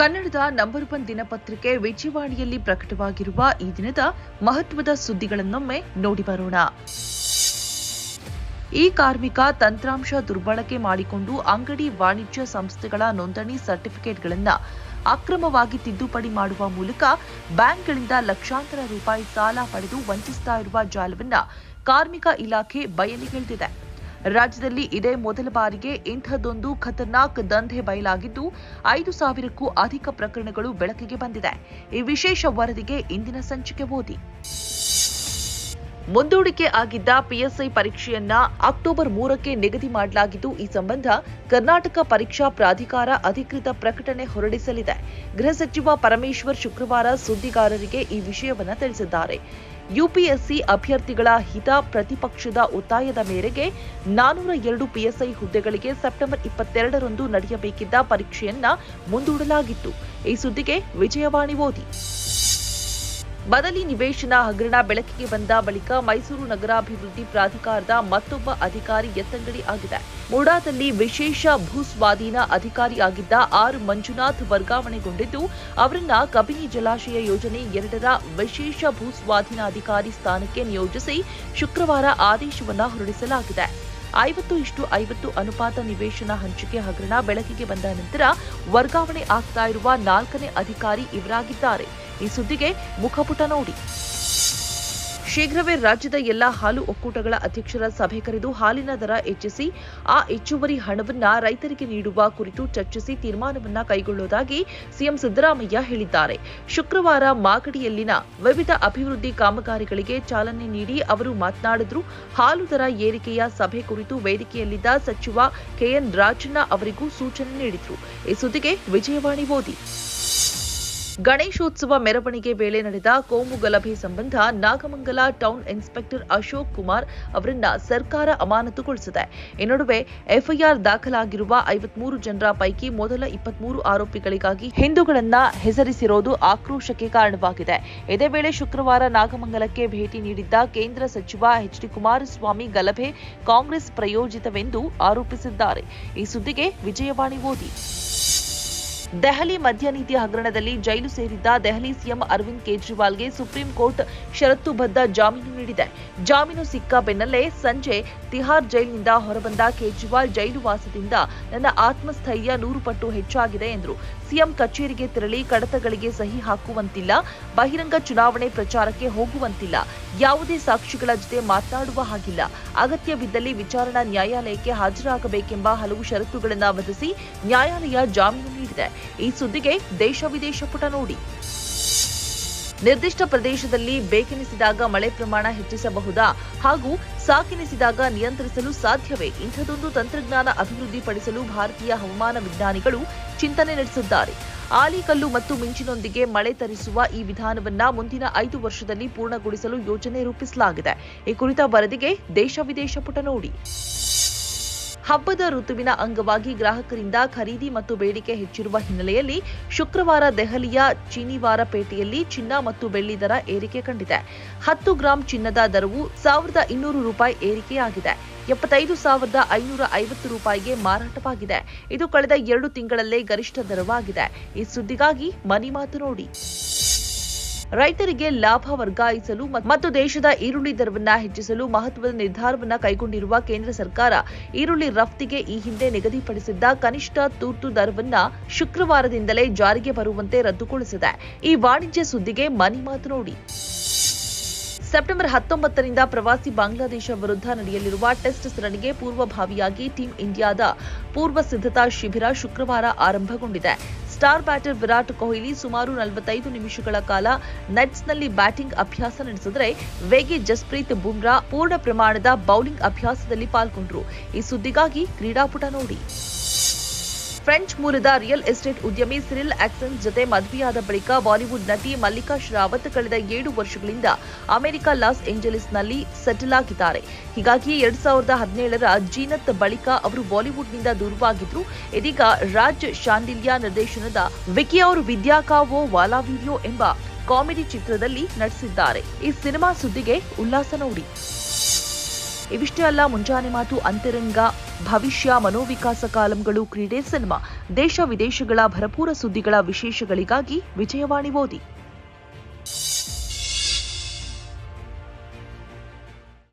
ಕನ್ನಡದ number one ದಿನಪತ್ರಿಕೆ ವಿಜಯವಾಣಿಯಲ್ಲಿ ಪ್ರಕಟವಾಗಿರುವ ಈ ದಿನದ ಮಹತ್ವದ ಸುದ್ದಿಗಳನ್ನೊಮ್ಮೆ ನೋಡಿ ಬರೋಣ. ಈ ಕಾರ್ಮಿಕ ತಂತ್ರಾಂಶ ದುರ್ಬಳಕೆ ಮಾಡಿಕೊಂಡು ಅಂಗಡಿ ವಾಣಿಜ್ಯ ಸಂಸ್ಥೆಗಳ ನೋಂದಣಿ ಸರ್ಟಿಫಿಕೇಟ್ಗಳನ್ನು ಅಕ್ರಮವಾಗಿ ತಿದ್ದುಪಡಿ ಮಾಡುವ ಮೂಲಕ ಬ್ಯಾಂಕ್ಗಳಿಂದ ಲಕ್ಷಾಂತರ ರೂಪಾಯಿ ಸಾಲ ಪಡೆದು ವಂಚಿಸ್ತಾ ಇರುವ ಜಾಲವನ್ನ ಕಾರ್ಮಿಕ ಇಲಾಖೆ ಬಯಲಿಗೆಳೆದಿದೆ ರಾಜ್ಯದಲ್ಲಿ ಇದೇ ಮೊದಲ ಬಾರಿಗೆ ಇಂಥದ್ದೊಂದು ಖತರ್ನಾಕ್ ದಂಧೆ ಬಯಲಾಗಿದ್ದು, ಐದು ಸಾವಿರಕ್ಕೂ ಅಧಿಕ ಪ್ರಕರಣಗಳು ಬೆಳಕಿಗೆ ಬಂದಿದೆ. ಈ ವಿಶೇಷ ವರದಿಗೆ ಇಂದಿನ ಸಂಚಿಕೆ ಓದಿ. ಮುಂದೂಡಿಕೆ ಆಗಿದ್ದ ಪಿಎಸ್ಐ ಪರೀಕ್ಷೆಯನ್ನ ಅಕ್ಟೋಬರ್ ಮೂರಕ್ಕೆ ನಿಗದಿ ಮಾಡಲಾಗಿದ್ದು, ಈ ಸಂಬಂಧ ಕರ್ನಾಟಕ ಪರೀಕ್ಷಾ ಪ್ರಾಧಿಕಾರ ಅಧಿಕೃತ ಪ್ರಕಟಣೆ ಹೊರಡಿಸಲಿದೆ. ಗೃಹ ಸಚಿವ ಪರಮೇಶ್ವರ್ ಶುಕ್ರವಾರ ಸುದ್ದಿಗಾರರಿಗೆ ಈ ವಿಷಯವನ್ನ ತಿಳಿಸಿದ್ದಾರೆ. ಯುಪಿಎಸ್ಸಿ ಅಭ್ಯರ್ಥಿಗಳ ಹಿತ ಪ್ರತಿಪಕ್ಷದ ಒತ್ತಾಯದ ಮೇರೆಗೆ ನಾನೂರ ಎರಡು ಪಿಎಸ್ಐ ಹುದ್ದೆಗಳಿಗೆ ಸೆಪ್ಟೆಂಬರ್ ಇಪ್ಪತ್ತೆರಡರಂದು ನಡೆಯಬೇಕಿದ್ದ ಪರೀಕ್ಷೆಯನ್ನ ಮುಂದೂಡಲಾಗಿತ್ತು. ಈ ಸುದ್ದಿಗೆ ವಿಜಯವಾಣಿ ಓದಿ. ಬದಲಿ ನಿವೇಶನ ಹಗರಣ ಬೆಳಕಿಗೆ ಬಂದ ಬಳಿಕ ಮೈಸೂರು ನಗರಾಭಿವೃದ್ಧಿ ಪ್ರಾಧಿಕಾರದ ಮತ್ತೊಬ್ಬ ಅಧಿಕಾರಿ ಎತ್ತಂಗಡಿ ಆಗಿದೆ. ಮುಡಾದಲ್ಲಿ ವಿಶೇಷ ಭೂಸ್ವಾಧೀನ ಅಧಿಕಾರಿಯಾಗಿದ್ದ ಆರ್ ಮಂಜುನಾಥ್ ವರ್ಗಾವಣೆಗೊಂಡಿದ್ದು, ಅವರನ್ನ ಕಬಿನಿ ಜಲಾಶಯ ಯೋಜನೆ ಎರಡರ ವಿಶೇಷ ಭೂಸ್ವಾಧೀನಾಧಿಕಾರಿ ಸ್ಥಾನಕ್ಕೆ ನಿಯೋಜಿಸಿ ಶುಕ್ರವಾರ ಆದೇಶವನ್ನು ಹೊರಡಿಸಲಾಗಿದೆ. ಐವತ್ತು ಇಷ್ಟು ಐವತ್ತು ಅನುಪಾತ ನಿವೇಶನ ಹಂಚಿಕೆ ಹಗರಣ ಬೆಳಕಿಗೆ ಬಂದ ನಂತರ ವರ್ಗಾವಣೆ ಆಗ್ತಾ ಇರುವ ನಾಲ್ಕನೇ ಅಧಿಕಾರಿ ಇವರಾಗಿದ್ದಾರೆ. ಈ ಸುದ್ದಿಗೆ ಮುಖಪುಟ ನೋಡಿ. ಶೀಘ್ರವೇ ರಾಜ್ಯದ ಎಲ್ಲಾ ಹಾಲು ಒಕ್ಕೂಟಗಳ ಅಧ್ಯಕ್ಷರ ಸಭೆ ಕರೆದು ಹಾಲಿನ ದರ ಹೆಚ್ಚಿಸಿ, ಆ ಹೆಚ್ಚುವರಿ ಹಣವನ್ನ ರೈತರಿಗೆ ನೀಡುವ ಕುರಿತು ಚರ್ಚಿಸಿ ತೀರ್ಮಾನವನ್ನ ಕೈಗೊಳ್ಳುವುದಾಗಿ ಸಿಎಂ ಸಿದ್ದರಾಮಯ್ಯ ಹೇಳಿದ್ದಾರೆ. ಶುಕ್ರವಾರ ಮಾಗಡಿಯಲ್ಲಿನ ವಿವಿಧ ಅಭಿವೃದ್ಧಿ ಕಾಮಗಾರಿಗಳಿಗೆ ಚಾಲನೆ ನೀಡಿ ಅವರು ಮಾತನಾಡಿದ್ರು. ಹಾಲು ದರ ಏರಿಕೆಯ ಸಭೆ ಕುರಿತು ವೇದಿಕೆಯಲ್ಲಿದ್ದ ಸಚಿವ ಕೆಎನ್ ರಾಜಣ್ಣ ಅವರಿಗೂ ಸೂಚನೆ ನೀಡಿದ್ರು. ಈ ಸುದ್ದಿಗೆ ವಿಜಯವಾಣಿ ಓದಿ. ಗಣೇಶೋತ್ಸವ ಮೆರವಣಿಗೆ ವೇಳೆ ನಡೆದ ಕೋಮು ಗಲಭೆ ಸಂಬಂಧ ನಾಗಮಂಗಲ ಟೌನ್ ಇನ್ಸ್ಪೆಕ್ಟರ್ ಅಶೋಕ್ ಕುಮಾರ್ ಅವರನ್ನ ಸರ್ಕಾರ ಅಮಾನತುಗೊಳಿಸಿದೆ. ಈ ನಡುವೆ ಎಫ್ಐಆರ್ ದಾಖಲಾಗಿರುವ ಐವತ್ಮೂರು ಜನರ ಪೈಕಿ ಮೊದಲ ಇಪ್ಪತ್ಮೂರು ಆರೋಪಿಗಳಿಗಾಗಿ ಹಿಂದೂಗಳನ್ನ ಹೆಸರಿಸಿರೋದು ಆಕ್ರೋಶಕ್ಕೆ ಕಾರಣವಾಗಿದೆ. ಇದೇ ವೇಳೆ ಶುಕ್ರವಾರ ನಾಗಮಂಗಲಕ್ಕೆ ಭೇಟಿ ನೀಡಿದ್ದ ಕೇಂದ್ರ ಸಚಿವ ಎಚ್ ಡಿ ಕುಮಾರಸ್ವಾಮಿ ಗಲಭೆ ಕಾಂಗ್ರೆಸ್ ಪ್ರಯೋಜಿತವೆಂದು ಆರೋಪಿಸಿದ್ದಾರೆ. ಈ ಸುದ್ದಿಗೆ ವಿಜಯವಾಣಿ ಓದಿ. ದೆಹಲಿ ಮದ್ಯ ನೀತಿ ಹಗರಣದಲ್ಲಿ ಜೈಲು ಸೇರಿದ್ದ ದೆಹಲಿ ಸಿಎಂ ಅರವಿಂದ್ ಕೇಜ್ರಿವಾಲ್ಗೆ ಸುಪ್ರೀಂ ಕೋರ್ಟ್ ಷರತ್ತುಬದ್ಧ ಜಾಮೀನು ನೀಡಿದೆ. ಜಾಮೀನು ಸಿಕ್ಕ ಬೆನ್ನಲ್ಲೇ ಸಂಜೆ ತಿಹಾರ್ ಜೈಲಿನಿಂದ ಹೊರಬಂದ ಕೇಜ್ರಿವಾಲ್ ಜೈಲು ವಾಸದಿಂದ ನನ್ನ ಆತ್ಮಸ್ಥೈರ್ಯ ನೂರು ಪಟ್ಟು ಹೆಚ್ಚಾಗಿದೆ ಎಂದರು. ಸಿಎಂ ಕಚೇರಿಗೆ ತೆರಳಿ ಕಡತಗಳಿಗೆ ಸಹಿ ಹಾಕುವಂತಿಲ್ಲ, ಬಹಿರಂಗ ಚುನಾವಣೆ ಪ್ರಚಾರಕ್ಕೆ ಹೋಗುವಂತಿಲ್ಲ. ಯಾವುದೇ ಸಾಕ್ಷಿಗಳ ಜೊತೆ ಮಾತನಾಡುವ ಹಾಗಿಲ್ಲ. ಅಗತ್ಯವಿದ್ದಲ್ಲಿ ವಿಚಾರಣಾ ನ್ಯಾಯಾಲಯಕ್ಕೆ ಹಾಜರಾಗಬೇಕೆಂಬ ಹಲವು ಷರತ್ತುಗಳನ್ನು ವಿಧಿಸಿ ನ್ಯಾಯಾಲಯ ಜಾಮೀನು ನೀಡಿದೆ. ಈ ಸುದ್ದಿಗೆ ದೇಶ ವಿದೇಶ ಪುಟ ನೋಡಿ. ನಿರ್ದಿಷ್ಟ ಪ್ರದೇಶದಲ್ಲಿ ಬೇಕೆನಿಸಿದಾಗ ಮಳೆ ಪ್ರಮಾಣ ಹೆಚ್ಚಿಸಬಹುದಾ ಹಾಗೂ ಸಾಕೆನಿಸಿದಾಗ ನಿಯಂತ್ರಿಸಲು ಸಾಧ್ಯವೇ ಇಂಥದೊಂದು ತಂತ್ರಜ್ಞಾನ ಅಭಿವೃದ್ಧಿಪಡಿಸಲು ಭಾರತೀಯ ಹವಾಮಾನ ವಿಜ್ಞಾನಿಗಳು ಚಿಂತನೆ ನಡೆಸಿದ್ದಾರೆ. ಆಲಿಕಲ್ಲು ಮತ್ತು ಮಿಂಚಿನೊಂದಿಗೆ ಮಳೆ ತರಿಸುವ ಈ ವಿಧಾನವನ್ನ ಮುಂದಿನ ಐದು ವರ್ಷದಲ್ಲಿ ಪೂರ್ಣಗೊಳಿಸಲು ಯೋಜನೆ ರೂಪಿಸಲಾಗಿದೆ. ಈ ಕುರಿತ ವರದಿಗೆ ದೇಶ ವಿದೇಶ ಪುಟ ನೋಡಿ. ಹಬ್ಬದ ಋತುವಿನ ಅಂಗವಾಗಿ ಗ್ರಾಹಕರಿಂದ ಖರೀದಿ ಮತ್ತು ಬೇಡಿಕೆ ಹೆಚ್ಚಿರುವ ಹಿನ್ನೆಲೆಯಲ್ಲಿ ಶುಕ್ರವಾರ ದೆಹಲಿಯ ಚಿನಿವಾರಪೇಟೆಯಲ್ಲಿ ಚಿನ್ನ ಮತ್ತು ಬೆಳ್ಳಿ ದರ ಏರಿಕೆ ಕಂಡಿದೆ. ಹತ್ತು ಗ್ರಾಂ ಚಿನ್ನದ ದರವು ಸಾವಿರದ ಇನ್ನೂರು ರೂಪಾಯಿ ಏರಿಕೆಯಾಗಿದೆ. ಎಪ್ಪತ್ತೈದು ಸಾವಿರದ ಐನೂರ ಐವತ್ತು ರೂಪಾಯಿಗೆ ಮಾರಾಟವಾಗಿದೆ. ಇದು ಕಳೆದ ಎರಡು ತಿಂಗಳಲ್ಲೇ ಗರಿಷ್ಠ ದರವಾಗಿದೆ. ಈ ಸುದ್ದಿಗಾಗಿ ಮನಿ ಮಾತು ನೋಡಿ. ರೈತರಿಗೆ ಲಾಭ ವರ್ಗಾಯಿಸಲು ಮತ್ತು ದೇಶದ ಈರುಳ್ಳಿ ದರವನ್ನ ಹೆಚ್ಚಿಸಲು ಮಹತ್ವದ ನಿರ್ಧಾರವನ್ನ ಕೈಗೊಂಡಿರುವ ಕೇಂದ್ರ ಸರ್ಕಾರ ಈರುಳ್ಳಿ ರಫ್ತಿಗೆ ಈ ಹಿಂದೆ ನಿಗದಿಪಡಿಸಿದ್ದ ಕನಿಷ್ಠ ತುರ್ತು ದರವನ್ನ ಶುಕ್ರವಾರದಿಂದಲೇ ಜಾರಿಗೆ ಬರುವಂತೆ ರದ್ದುಗೊಳಿಸಿದೆ. ಈ ವಾಣಿಜ್ಯ ಸುದ್ದಿಗೆ ಮನಿ ಮಾತು ನೋಡಿ. ಸೆಪ್ಟೆಂಬರ್ ಹತ್ತೊಂಬತ್ತರಿಂದ ಪ್ರವಾಸಿ ಬಾಂಗ್ಲಾದೇಶ ವಿರುದ್ಧ ನಡೆಯಲಿರುವ ಟೆಸ್ಟ್ ಸರಣಿಗೆ ಪೂರ್ವಭಾವಿಯಾಗಿ ಟೀಂ ಇಂಡಿಯಾದ ಪೂರ್ವ ಸಿದ್ಧತಾ ಶಿಬಿರ ಶುಕ್ರವಾರ ಆರಂಭಗೊಂಡಿದೆ. ಸ್ಟಾರ್ ಬ್ಯಾಟರ್ ವಿರಾಟ್ ಕೊಹ್ಲಿ ಸುಮಾರು ನಲವತ್ತೈದು ನಿಮಿಷಗಳ ಕಾಲ ನೆಟ್ಸ್ನಲ್ಲಿ ಬ್ಯಾಟಿಂಗ್ ಅಭ್ಯಾಸ ನಡೆಸಿದರೆ ವೇಗಿ ಜಸ್ಪ್ರೀತ್ ಬುಮ್ರಾ ಪೂರ್ಣ ಪ್ರಮಾಣದ ಬೌಲಿಂಗ್ ಅಭ್ಯಾಸದಲ್ಲಿ ಪಾಲ್ಗೊಂಡರು. ಈ ಸುದ್ದಿಗಾಗಿ ಕ್ರೀಡಾಪುಟ ನೋಡಿ. ಫ್ರೆಂಚ್ ಮೂಲದ ರಿಯಲ್ ಎಸ್ಟೇಟ್ ಉದ್ಯಮಿ ಸಿರಿಲ್ ಆಕ್ಸನ್ಸ್ ಜೊತೆ ಮದುವೆಯಾದ ಬಳಿಕ ಬಾಲಿವುಡ್ ನಟಿ ಮಲ್ಲಿಕಾ ಶ್ರಾವತ್ ಕಳೆದ ಏಳು ವರ್ಷಗಳಿಂದ ಅಮೆರಿಕ ಲಾಸ್ ಏಂಜಲೀಸ್ನಲ್ಲಿ ಸೆಟಲ್ ಆಗಿದ್ದಾರೆ. ಹೀಗಾಗಿ ಎರಡ್ ಸಾವಿರದ ಹದಿನೇಳರ ಜೀನತ್ ಬಳಿಕ ಅವರು ಬಾಲಿವುಡ್ನಿಂದ ದೂರವಾಗಿದ್ರು. ಇದೀಗ ರಾಜ್ ಶಾಂಡಿಲ್ಯ ನಿರ್ದೇಶನದ ವಿಕಿ ಅವರು ವಿದ್ಯಾಕಾವೋ ವಾಲಾ ವಿಡಿಯೋ ಎಂಬ ಕಾಮಿಡಿ ಚಿತ್ರದಲ್ಲಿ ನಟಿಸಿದ್ದಾರೆ. ಈ ಸಿನಿಮಾ ಸುದ್ದಿಗೆ ಉಲ್ಲಾಸ ನೋಡಿ. ಇವಿಷ್ಟೇ ಅಲ್ಲ, ಮುಂಜಾನೆ ಮಾತು, ಅಂತರಂಗ ಭವಿಷ್ಯ ಮನೋವಿಕಾಸ ಕಾಲಂಗಳು ಕ್ರೀಡೆ ಸಿನಿಮಾ ದೇಶ ವಿದೇಶಗಳ ಭರಪೂರ ಸುದ್ದಿಗಳ ವಿಶೇಷಗಳಿಗಾಗಿ ವಿಜಯವಾಣಿ ಓದಿ.